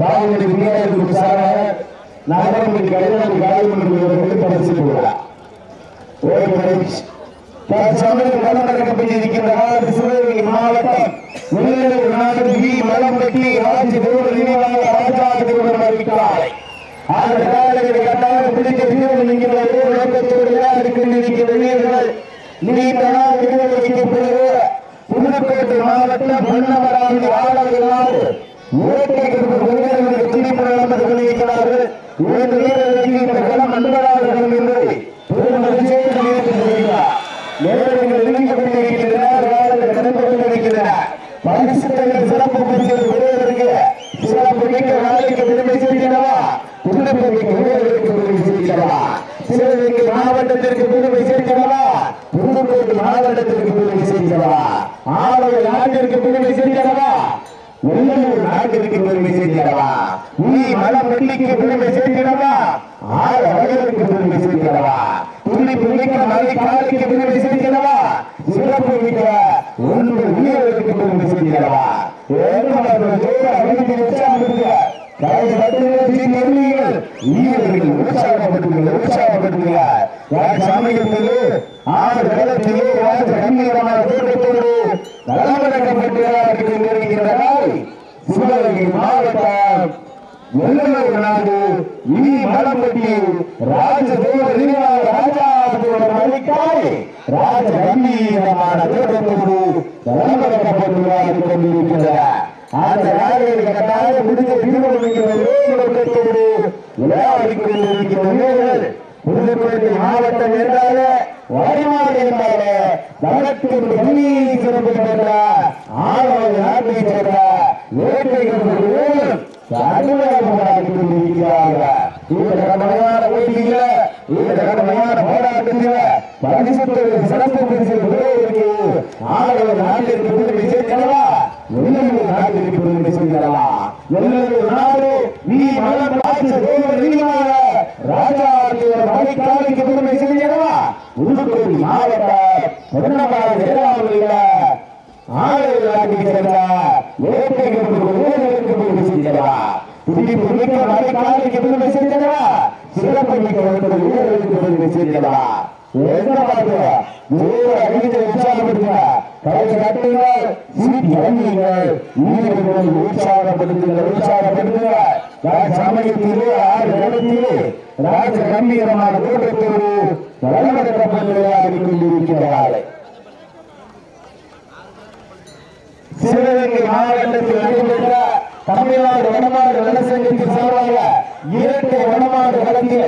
பாவனை விஞ்ஞானத்துக்கு சாராக நகரம் கடிதம் காலிமன்றம் பரிசு கொடுக்கிறார் ஓய்வு மகிழ்ச்சி சிவகங்கை மாவட்டம் வெள்ளூர் நாடு மலம்பட்டி ராஜ் தேவர் நினைவாக ராஜாஜி திருமணம் அறிவிக்கிறார். அந்த காலையில் கட்டாயம் பிடித்த வீரர்கள் என்கிற ஒரு நோக்கத்தோடு விளையாடிக் வீரர்கள் நீண்ட நாள் விடுதலைக்கு பிறகு புதுக்கோட்டை மாவட்டம் பொன்னமராவதி ஆடவர்களால் ஓட்டைகளுக்கு திருப்பி நடந்து கொண்டிருக்கிறார்கள் இரண்டு வீரர்களுக்கு இந்த களம் அன்பராக களம் என்பதை பெரும் மகிழ்ச்சியோடு தெரிவித்துக் கொள்கிறார் நேரங்கள் நெருங்கிக் கொண்டிருக்கின்றன விழாக்கள் நடந்து கொண்டிருக்கின்றன பரிசுத்தங்கள் சிறப்பு பரிசுகள் பெறுவதற்கு சிறப்பு மிக்க நாளைக்கு பெருமை சேர்க்கிறவா புதுப்பெருமைக்கு வீரர்களுக்கு பெருமை சேர்க்கிறவா சிவகங்கை மாவட்டத்திற்கு பெருமை சேர்க்கிறவா புதுக்கோட்டை மாவட்டத்திற்கு பெருமை சேர்க்கிறவா ஆலய நாட்டிற்கு பெருமை சேர்க்கிறவா வெள்ளூர் நாட்டிற்கு பெருமை சேர்க்கிறவா நீ மலப்பள்ளிக்கு பெருமை சேர்க்கிறவா ஆறு வகைகளுக்கு பெருமை சேர்க்கிறவா துணிப்பு நாளை மலை காலுக்கு பெருமை சேர்க்கிறவா சிறப்பு மிக்க ஒன்று வீரருக்கு பெருமை சேர்க்கிறவா சமயத்திலே ஆறு காலத்திலே ராஜ கம்பீரமான தோட்டத்தோடு நலமடக்கப்பட்டு இருக்கிற நாள் சிவகங்கை மாவட்டம் வெள்ளலூர் நாடு இனி மலம்பட்டி ராஜதேவ ராஜாவோட மணிக்காய் ராஜ கம்பீரமான தோட்டத்தோடு கொண்டிருக்கிறார். அந்த நாடுகள் கட்டாய முடிஞ்ச தீர்மானிக்கிறோடு விளையாடி கொண்டிருக்கிற புதுக்கோட்டை மாவட்டம் என்றாலே வடமாடு என்றாலே வடக்கு கண்ணி சிறப்பு பெற்ற ஆறாவது நாட்டை சேர்ந்த வேட்டைகள் போராடி கொண்டிருக்கிறார்கள் இந்த கடமையான போட்டியில இந்த கடமையான போராட்டத்தில பரிசுத்தொரு சிறப்பு பரிசு பெறுவதற்கு ஆறாவது நாட்டிற்கு பெருமை சேர்க்கிறவா வெள்ளூர் நாட்டிற்கு பெருமை சேர்க்கிறவா வெள்ளூர் நாடு நீ மலம் பார்த்து தேவர் நீவாக ராஜா மலைக்காலுக்கு பெருமை செய்கிறவா புதுக்கோட்டை மாவட்ட பொன்னமாறு சேராமல் ஆலய நாட்டுக்கு சென்ற ஏற்கனவே வீரர்களுக்கு பெருமை செய்கிறவா துடிப்பு மிக்க மலைக்காலுக்கு பெருமை செய்கிறவா சிறப்பு மிக்க ஒருத்தர் வீரர்களுக்கு பெருமை செய்கிறவா என்ன பார்த்து வேற அறிவித்த உற்சாகப்படுத்துங்க கலை கட்டுங்கள் சீட்டி அணியுங்கள் வீரர்களை உற்சாகப்படுத்துங்கள் உற்சாகப்படுத்துங்க ஆறு இடத்திலே ராஜ கம்பீரமான கூட்டத்தோடு வளர்க்கப்பட்டு விளையாடி கொண்டிருக்கிறார்கள் சிவகங்கை மாவட்டத்தில் நடைபெற்ற தமிழ்நாடு வடமாடு வனசங்கத்தின் சார்பாக இரண்டு வழங்கிய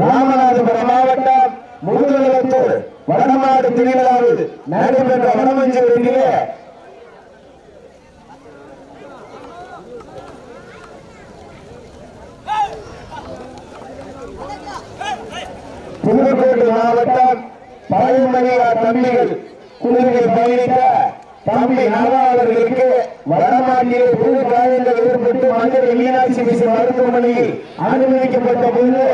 ராமநாதபுரம் மாவட்டம் முதுகுளத்தூர் வடமாடு திருவிழாவில் நடைபெற்ற வடமஞ்சூரிலே புதுக்கோட்டை மாவட்டம் பழமணியார் தம்பிகள் குழுவில் பயணித்த தம்பி நாகாவர்களுக்கு வடமாட்டிலே புது காயங்கள் ஏற்பட்டு மதுரை மீனாட்சி மிஸ் மருத்துவமனையில் அனுமதிக்கப்பட்ட போது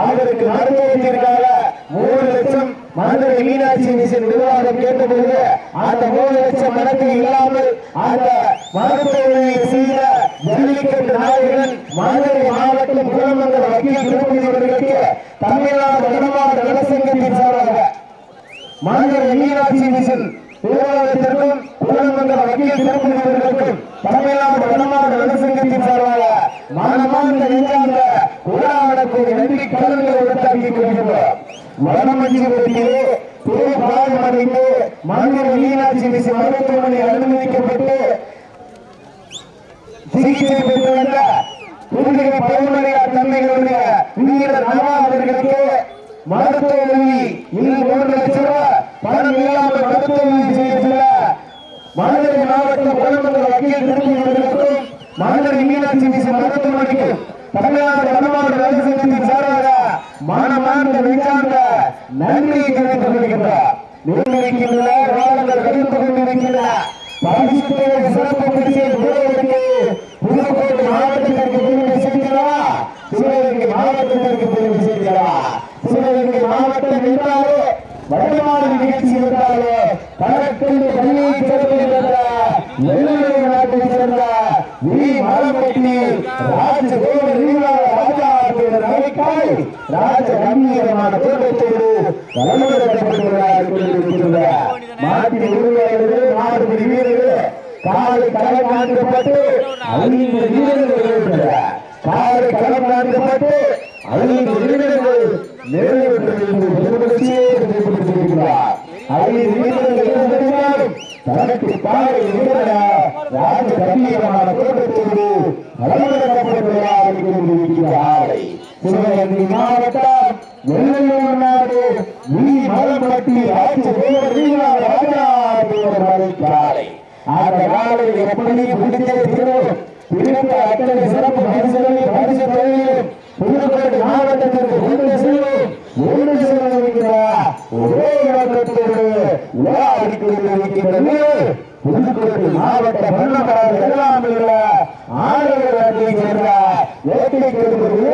அவருக்கு மருத்துவத்திற்காக மூணு லட்சம் மதுரை மீனாட்சி மிஷின் நிர்வாகம் கேட்டபோது அந்த மூணு லட்சம் மனத்தில் இல்லாமல் அந்த மருத்துவமனையை செய்த ஜல்லிக்கட்டு நாயகன் மதுரை மாவட்டம் குளமங்கல வக்கீல் திருப்பதி அவர்களுக்கு தமிழ்நாடு வடமாடு நலசங்கத்தின் சார்பாக மதுரை மீனாட்சி மிஷன் நிர்வாகத்திற்கும் குளமங்கல வக்கீல் திருப்பதி அவர்களுக்கும் தமிழ்நாடு வடமாடு நலசங்கத்தின் சார்பாக மானமார்ந்த நெஞ்சார்ந்த உலகக்கூடிய நன்றி கடன்களை உடத்தாக்கிக் வடமஞ்சிபுரத்திலே பெரிய பாடுமடைந்து மதுரை மீனாட்சி மிஷன் மருத்துவமனை அனுமதிக்கப்பட்டு சிகிச்சை பெற்று வந்த புதுகை பழமொழியார் தந்தைகளுடைய வீரர் ராமா அவர்களுக்கு மருத்துவ உதவி இன்னும் மூன்று லட்சம் ரூபாய் பணம் இல்லாமல் மருத்துவ உதவி செய்துள்ள மதுரை மாவட்ட குளமங்கல வக்கீல் திருப்பதிகளுக்கும் மதுரை மீனாட்சி மிஷன் மருத்துவமனைக்கும் தமிழ்நாடு வடமாடு அரசங்கத்தின் சார்பாக மானமார்ந்த நெஞ்சார்ந்த நன்மை கிடைத்துக் கொண்டிருக்கின்ற நிறைவேறுகின்ற வாரங்கள் கழித்துக் கொண்டிருக்கின்ற பரிசுத்த சிறப்பு பரிசை பெறுவதற்கு புதுக்கோட்டை மாவட்டத்திற்கு தெரிவு செய்கிறா சிவகங்கை மாவட்டத்திற்கு தெரிவு செய்கிறா சிவகங்கை மாவட்டம் என்றாலே வருமான நிகழ்ச்சி என்றாலே கலக்கண்டு பள்ளியை சேர்ந்திருந்த நெல்லுடைய ராஜா ராஜ கம்பீரமான தோட்டத்தோடு வளர்ந்திருக்கின்ற மாட்டின் உரிமையாளர்கள் மாடுபடி வீரர்கள் காலை களம் நான்கப்பட்டு ஐந்து வீரர்கள் காலை களம் நான்கப்பட்டு ஐந்து வீரர்கள் நிறைவேற்றிருக்கிறார் ஐந்து வீரர்கள் தனக்கு பாறை ராஜ கம்பீரமான சிவகங்கை மாவட்டம் வெள்ளையூர் நாடு நீ மலம்பட்டி ராஜ ராஜா காலை அந்த காலை எப்படி தீரும் பிடித்த அத்தனை சிறப்பு பரிசுகளை பரிசு தொழிலும் புதுக்கோட்டை மாவட்டத்திற்கு செல்லும் ஒரே நோக்கத்தோடு புதுக்கோட்டை மாவட்ட எல்லாம் ஆளுநர் வேட்டை கொடுப்பது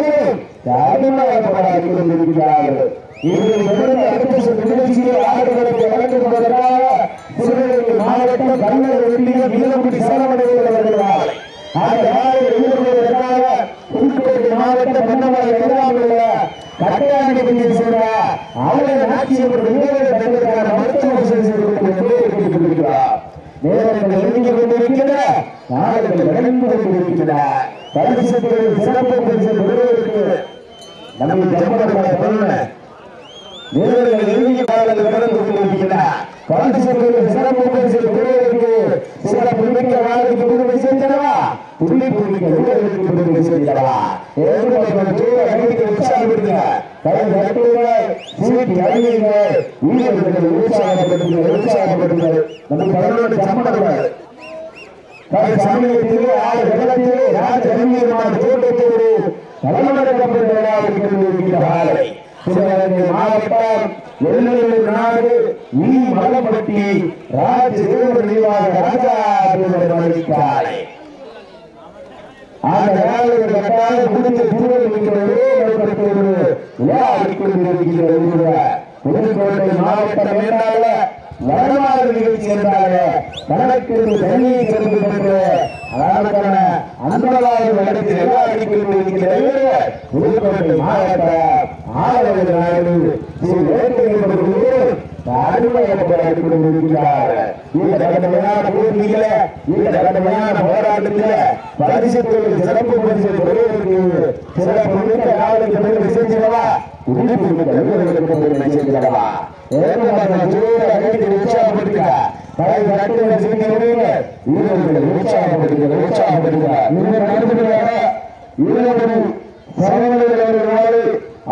கொண்டிருக்கிறார்கள் மாவட்டம் கண்ணூர் வெள்ளிய வீரமுடி சரவணைகள் அந்த நாளை எதிர்கொள்வதற்காக புதுக்கோட்டை மாவட்டம் மன்னமலை எல்லாம் உள்ள கட்டையாண்டி பகுதியில் சென்ற அவர்கள் ஆட்சியப்பட்ட வீரர்கள் தங்களுக்கான மருத்துவ வசதி செய்து கொண்டிருக்கிறார் நேரங்கள் நெருங்கிக் கொண்டிருக்கின்றன நாடுகள் நடந்து கொண்டிருக்கின்றன சிறப்பு பரிசு பெறுவதற்கு நம்ம ஜென்மத்தை பொருள் காலங்கள் கடந்து சிறப்பு பரிசு பெறுவதற்கு வாழ்க்கை புதுமை புள்ளி வீரர்களுக்கு புதுமை சீட்டி நம்ம சமயத்திலே ஆறு வெள்ளத்திலே ராஜ கண்ணியமான தோட்டத்தோடு தலைமறைக்கப்பட்டிருக்கிறார்கள் சிவகங்கை மாவட்டம் வெள்ளூர் நாடு நீ மலப்பட்டி ராஜ தேவர் நிர்வாக ராஜா மணிக்காலை அந்த நாளில் கட்டாய முடிந்த திருவள்ளுவரோடு நடைபெற்றோடு விளையாடிக் கொண்டிருக்கின்ற புதுக்கோட்டை மாவட்ட மேலாளர் வரலாறு நிகழ்ச்சி என்றாக தனக்கு தண்ணியை சிறந்து கொண்டு அதற்கான அன்பலாறு நடத்தி விளையாடிக் கொண்டிருக்கிற புதுக்கோட்டை மாவட்ட ஆளுநர் நாடு ஸ்ரீ வேட்டையர் அனுமதிக்கப்பட்டு கொண்டிருக்கிறார் இந்த கடுமையான தொழில் சிறப்பு பரிசு சிறப்பு மிக்க காவலுக்கு விசேஷமா உறுதி விசேஷமா உற்சாகப்படுத்துக பழைய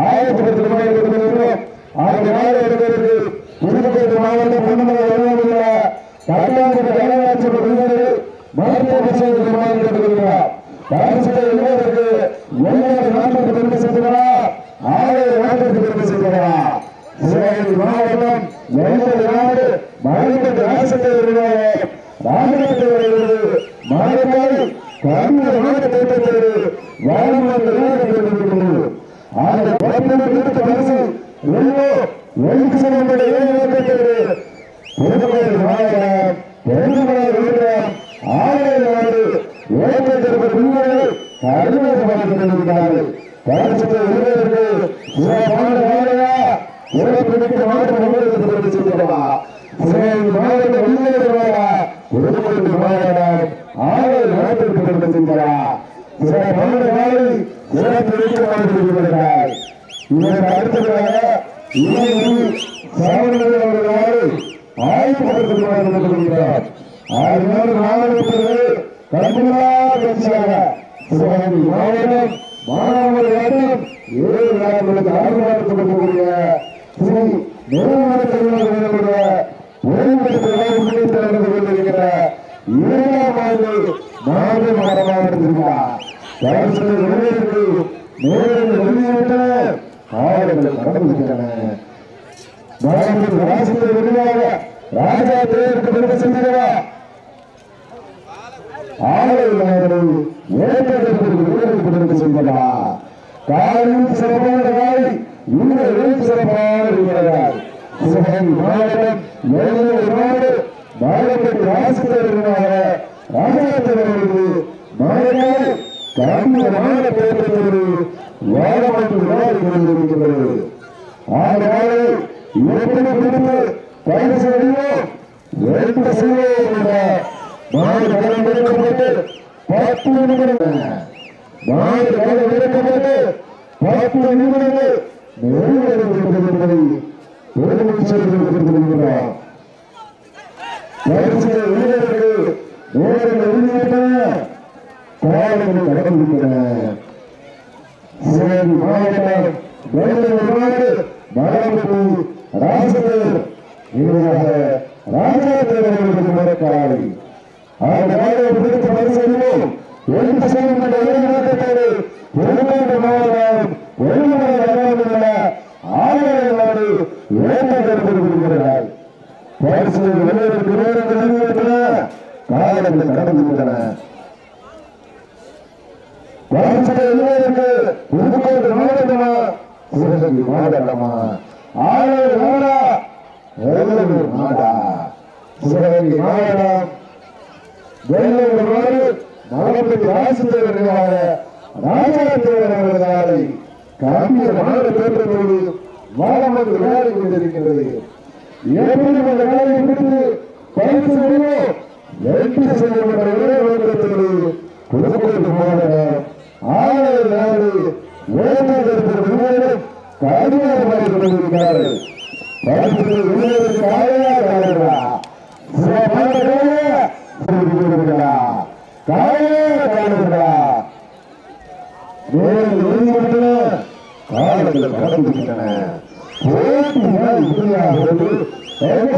ஆயிரத்தி பத்து ரூபாய் இருபத்தி அந்த மாவட்டம் பொன்னமலை உள்ள கட்டாயத்துக்கு தலைவாட்சி விருதுகள் மருத்துவ விஷயத்துக்கு எழுதுவதற்கு பெருமை சேர்க்கிறா ஆயிரம் நாட்டுக்கு பெருமை சேர்க்கிறா சிவகங்கை மாவட்டம் எவ்வளவு நாடு மனித ராசத்தை வருவாங்க ராமநாட்டை வருகிறது மாநிலங்கள் கண்ணூர் நாடு திட்டத்தோடு வாழ்நாள் நாடு அந்த பத்திரம் கொடுத்த பரிசு எவ்வளோ எழுத்து செல்லும்படி ஏற்பட்டது புதுக்கோட்டை மாவட்டம் பெருமலை வீரம் ஆலய நாடு ஏற்றத்திற்கு பின்னணி கடுமைப்படுத்திருக்கிறார்கள் பரிசுத்த வீரருக்கு சிறப்பான வேலையா சிறப்பு மிக்க மாவட்ட நிர்வாகத்திற்கு சென்றவா மாவட்ட உள்ளேறவா புதுக்கோட்டை மாவட்டம் ஆலய நாட்டிற்கு கொண்டு சென்றவா சிறப்பான வேலை சிறப்பு மிக்க மாவட்டத்தில் இதற்கு அடுத்ததாக இளைஞர் நாள் மாவட்டத்தில் கடுமையா கட்சியாக சிவகங்கை மாவட்டம் மாணவர் ஏழு நாட்களுக்கு ஆய்வுபடுத்தப்படக்கூடிய ஸ்ரீ நிறுவனத்தில் ஒருங்கிணைந்த முன்னிட்டு நடந்து கொண்டிருக்கிற இரண்டாம் ஆண்டு மாவட்ட மாவட்டத்திற்காக கடைசி வெளியேற்று நேரில் வெளியிட்ட ஆளுநர்கள் கடந்துவிட்டன மாவட்டத்தில் ராசியில் வெளியாக ராஜா தேர்வுக்கு பெருமை சென்றவா ஆளுநர்கள் ஏற்றத்திற்கு வீரருக்கு பெருமை சென்றவா காலையில் சிறப்பான காலை வீரர்கள் சிறப்பான வீரர்கள் சிவகங்கை மாவட்டம் ஏழூர் நாடு மாவட்டத்தில் ராசித்தவர்களாக ராஜாத்தவர்களுக்கு மாவட்டம் கம்பீரமான தோற்றத்தோடு வாழமாட்டு விளையாடி கொண்டிருக்கிறது ஆகையால் எப்படி பிடித்து கைது செய்வோம் எடுத்து செய்வோம் என்ற மாடு களம் எடுக்கப்பட்டு பத்து நிமிடங்கள் மாடு களம் எடுக்கப்பட்டு பத்து நிமிடங்கள் நிறைவேறப்பட்டிருப்பதை பெருமை செய்து கொண்டிருக்கிறார் பரிசுகளை வீரர்கள் நேரங்கள் எழுதிவிட்டன காலங்கள் கடந்துவிட்டன சிவகங்கை மாவட்டம் ராசதேவ் இறுதியாக ராஜாதேவ் அவர்களுக்கு அந்த நாளை பிடித்த செய்யும் மாவட்டம் நாடு வேண்டாம் பரிசு காலங்கள் கடந்து விட்டன. பரிசுகள் எழுதியிருக்கு புதுக்கோட்டை மாவட்டமா? சிவகங்கை மாவட்டமா ஆலய நாடா வெள்ளூர் மாடா சிவகங்கை மாவட்டம் வெள்ளூர் நாடு மலப்பட்டி ராசித்தேவர் நினைவாக ராஜாத்தேவர் அவர்களால் கம்பீரமான தோற்றத்தோடு வாழம் வந்து விளையாடி கொண்டிருக்கிறது எப்படி அந்த வேலையை பிடித்து பயிற்சி செய்வோம் வெற்றி செய்யப்பட்ட ஒரே நோக்கத்தோடு புதுக்கோட்டை மாவட்டம் ஆலய நாடு வேண்டாம் முன்னேற கடுமையாக கொண்டிருக்கிறார்கள் பரிசுகள் விழுவதற்கு ஆயா காரணா சிறப்பான வேலையா காயா காரணா வேறு வெளியிட்டன காலங்கள் கடந்து விட்டன போட்டிகள் இறுதியாக வந்து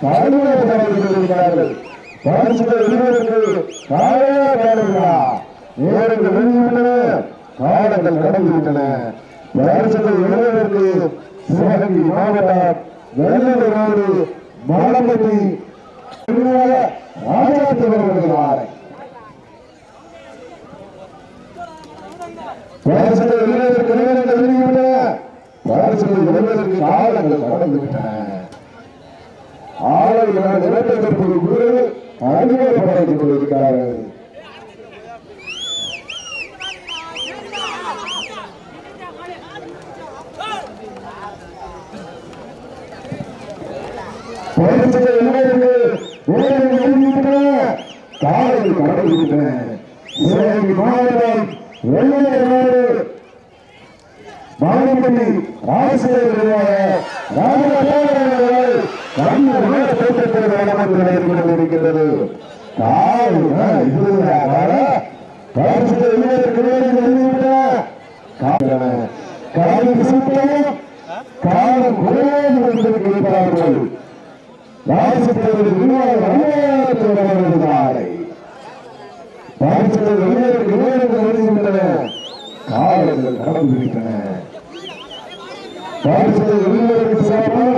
கடுமையாக இருக்கிறார்கள் பரிசுகள் காலையா காணுங்களா நேரங்கள் வெளியிட்டன காலங்கள் கடந்துவிட்டன பரிசுகள் சிவகங்கை மாவட்டம் வெள்ளூர் நாடு மாலம்பட்டி ராஜாத்திரவர்கள் பரிசுகள் வெல்வதற்கு நேரங்கள் வெளியிட்டன பரிசுகள் வெல்வதற்கு காலங்கள் கடந்து விட்டன ஆளுநர் நிலத்திற்கு குரு அறிமுகப்படுத்திக் கொண்டிருக்கிறார்கள் பரிசுகள் வெல்வதற்கு மாவட்டம் வெள்ளையர் நாடு. மாவட்டத்தில் ஆசிரியர்களாக ராஜராஜர்கள் காலங்கள் கடந்து விட்டன. பரிசுகள் வெளியேறும் சிறப்பான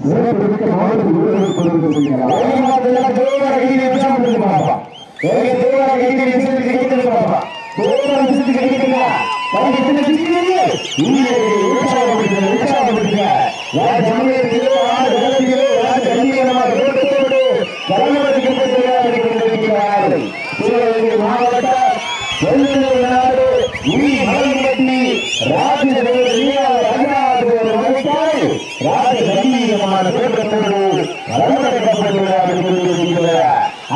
சிறப்பு மிக்க மாடு விடுதலை கொண்டு மாவட்டம் வெள்ளூர் நாடு உரி மலம்பட்டி ராஜதேவர் ரங்கநாதர் மலைக்காய் ராஜ கம்பீரமான தோற்றத்தோடு கலந்துரைக்கப்பட்டுள்ளார்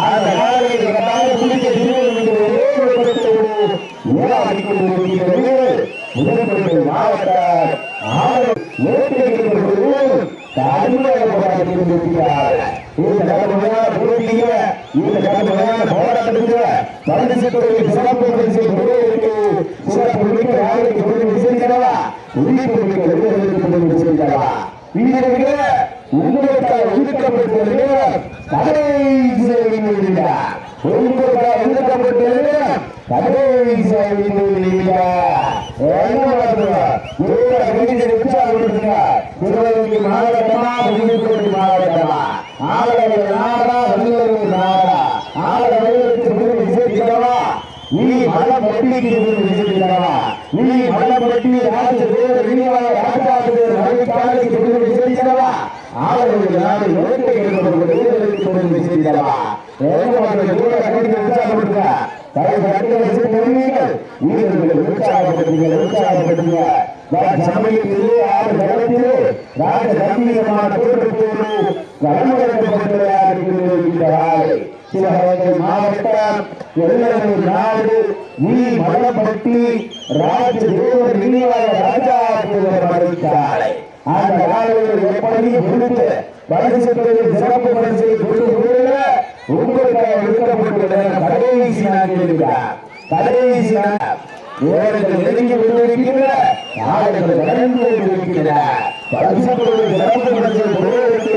அந்த நாளில் இரண்டாவது குடிக்க திருவள்ளுவர் ஒரே நோக்கத்தோடு உருவாகி கொண்டிருக்கிறது புதுக்கோட்டை மாவட்ட ஆளுநர் நோக்கியிருக்கிறது கடுமையாக கொண்டிருக்கிறார் இந்த கடுமையான போட்டியில இந்த கடுமையான போராட்டத்தில் பரிசு சிறப்பு பரிசு கொண்டு சிறப்பு மிக்க யாருக்கு கொண்டு விசிறிக்கிறவா உயிர் மிக்க வீரர்களுக்கு கொண்டு விசிறிக்கிறவா வீரர்களே உங்களுக்காக ஒதுக்கப்பட்டுள்ள நேரம் கடைசி உங்களுக்காக ஒதுக்கப்பட்டுள்ள கடைசி செய்கிறார் என்ன ஊர விருது உற்சாகப்படுத்துங்க சிவகங்கை மாவட்டமா புதுக்கோட்டை மாவட்டமா ஆலவர்கள் நாடா வள்ளுவர் நாடா ஆலவர்களுக்கு விருது சேர்க்கிறவா நீ மலம் பட்டிக்கு விருது சேர்க்கிறவா நீ மலம் பட்டி ராஜதேவ விரிவாக ராஜாதேவர் மலைக்காலைக்கு விருது சேர்க்கிறவா ஆலவர்கள் நாடு வேட்டை வீரர்களுக்கு விருது சேர்க்கிறவா வேகமாக ஊர விருது உற்சாகப்படுத்துங்க தலை கட்டுகளை செய்வீர்கள் வீரர்களை உற்சாகப்படுத்துங்கள் உற்சாகப்படுத்துங்க சமயத்திலே ஆறு கடத்திலே ராஜ கம்பீரமான தோற்றத்தோடு கடமுறைப்படுத்துகிறார்கள் சிவகங்கை மாவட்டம் எல்லூர் நாடு நீ மலப்பட்டி ராஜ தேவர் நினைவாக ராஜா மறைத்தாளை. அந்த நாடுகள் எப்படி முடித்து பரிசு சிறப்பு பரிசை கொண்டு போகிற உங்களுக்காக விற்கப்பட்டுள்ள கடைசி நாட்கள் கடைசி நாள் நேரங்கள் நெருங்கி கொண்டிருக்கின்ற நாடுகள் பரிசுத்தோடு சிறப்பு வீரர்களுக்கு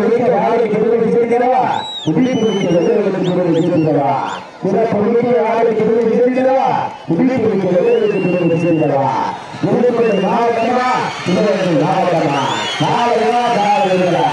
மிக்க ஆடை திருமணி செய்திடவா உடிப்பு மிக்க வெள்ளவெளிக்கு திருமணி செய்திடவா சிறப்பு மிக்க ஆடை திருமணி செய்திடவா உடிப்பு மிக்க வெள்ளவெளிக்கு திருமணி செய்திடவா மாவட்டமா மாவட்டமா மாவட்டமா மாவட்டமா